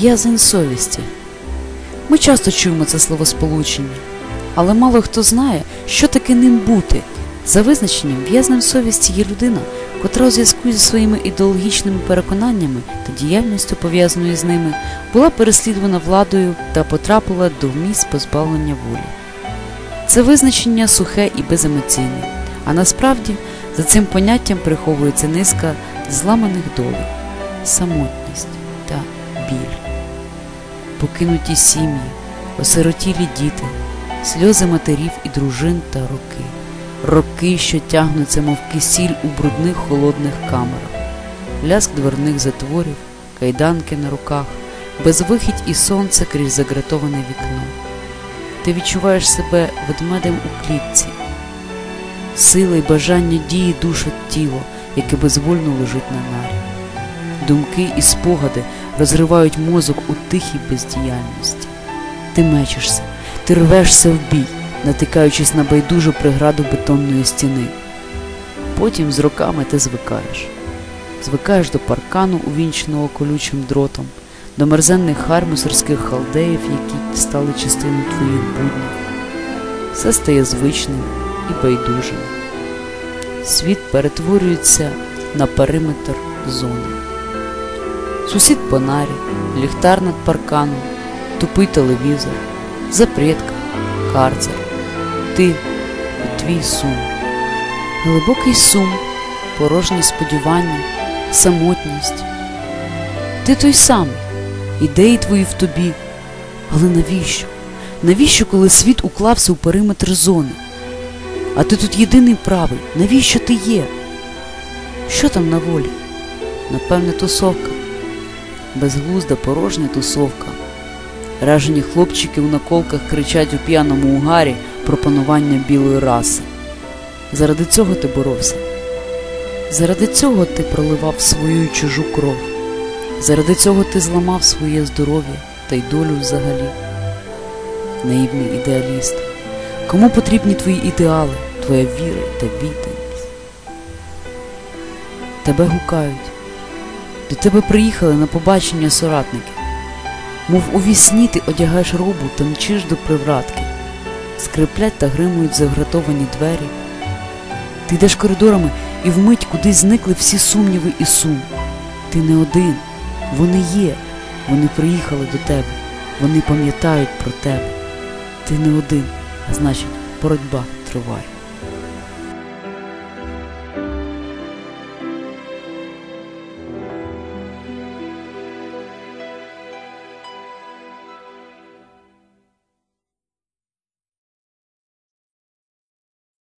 В'язень совісті. Ми часто чуємо це словосполучення, але мало хто знає, що таке ним бути. За визначенням, в'язнем совісті є людина, котра у зв'язку зі своїми ідеологічними переконаннями та діяльністю, пов'язаною з ними, була переслідувана владою та потрапила до місць позбавлення волі. Це визначення сухе і беземоційне, а насправді за цим поняттям приховується низка зламаних долей, самотність та біль. Покинуті сім'ї, осиротілі діти, сльози матерів і дружин та роки, роки, що тягнуться, мов кисіль у брудних холодних камерах, ляск дверних затворів, кайданки на руках, безвихідь і сонце крізь загратоване вікно. Ти відчуваєш себе ведмедем у клітці, сила й бажання дії душать тіло, яке безвольно лежить на нарі. Думки і спогади розривають мозок у тихій бездіяльності. Ти мечешся, ти рвешся в бій, натикаючись на байдужу преграду бетонної стіни. Потім з роками ти звикаєш. Звикаєш до паркану, увінченого колючим дротом, до мерзенних хар мусорських халдеїв, які стали частиною твоїх буднів. Все стає звичним і байдужим. Світ перетворюється на периметр зони. Сусід по нарі, ліхтар над парканом, тупий телевізор, запретка, карцер, ти і твій сум, глибокий сум, порожні сподівання, самотність. Ти той самий, ідеї твої в тобі. Але навіщо? Навіщо, коли світ уклався у периметр зони? А ти тут єдиний правий, навіщо ти є? Що там на волі? Напевне, тусовка безглузда порожня тусовка. Ражені хлопчики у наколках кричать у п'яному угарі про панування білої раси. Заради цього ти боровся. Заради цього ти проливав свою чужу кров. Заради цього ти зламав своє здоров'я та й долю взагалі. Наївний ідеаліст. Кому потрібні твої ідеали, твоя віра та відданість? Тебе гукають. До тебе приїхали на побачення соратники. Мов у вісні ти одягаєш робу та мчиш до привратки, скриплять та гримують загратовані двері. Ти йдеш коридорами і вмить кудись зникли всі сумніви і сум. Ти не один, вони є, вони приїхали до тебе, вони пам'ятають про тебе. Ти не один, а значить, боротьба триває.